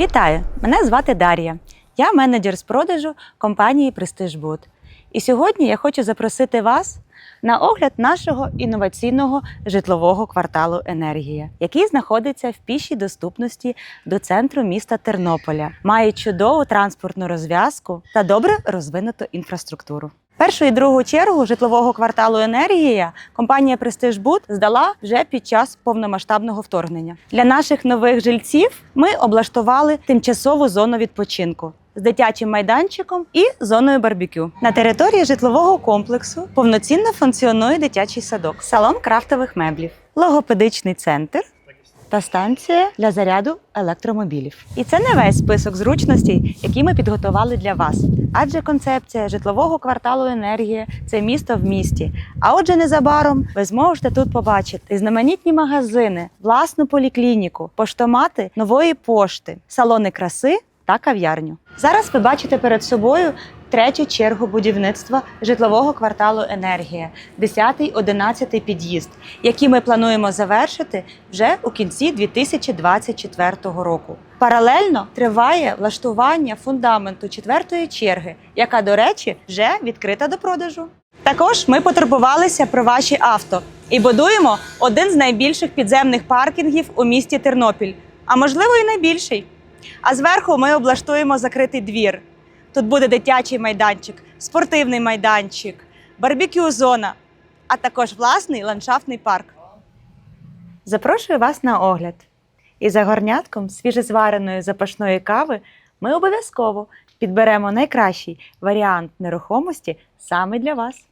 Вітаю! Мене звати Дар'я. Я менеджер з продажу компанії Престижбуд. І сьогодні я хочу запросити вас на огляд нашого інноваційного житлового кварталу Енергія, який знаходиться в пішій доступності до центру міста Тернополя, має чудову транспортну розв'язку та добре розвинуту інфраструктуру. Першу і другу чергу житлового кварталу Енергія компанія Престижбуд здала вже під час повномасштабного вторгнення. Для наших нових жильців ми облаштували тимчасову зону відпочинку. З дитячим майданчиком і зоною барбекю на території житлового комплексу повноцінно функціонує дитячий садок, салон крафтових меблів, логопедичний центр та станція для заряду електромобілів. І це не весь список зручностей, які ми підготували для вас. Адже концепція житлового кварталу енергія це місто в місті. А отже, незабаром ви зможете тут побачити знаменітні магазини, власну поліклініку, поштомати нової пошти, салони краси та кав'ярню. Зараз ви бачите перед собою третю чергу будівництва житлового кварталу Енергія, 10-11 під'їзд, який ми плануємо завершити вже у кінці 2024 року. Паралельно триває влаштування фундаменту четвертої черги, яка, до речі, вже відкрита до продажу. Також ми потурбувалися про ваші авто і будуємо один з найбільших підземних паркінгів у місті Тернопіль, а можливо і найбільший. А зверху ми облаштуємо закритий двір. Тут буде дитячий майданчик, спортивний майданчик, барбекю-зона, а також власний ландшафтний парк. Запрошую вас на огляд. І за горнятком свіжезвареної запашної кави ми обов'язково підберемо найкращий варіант нерухомості саме для вас.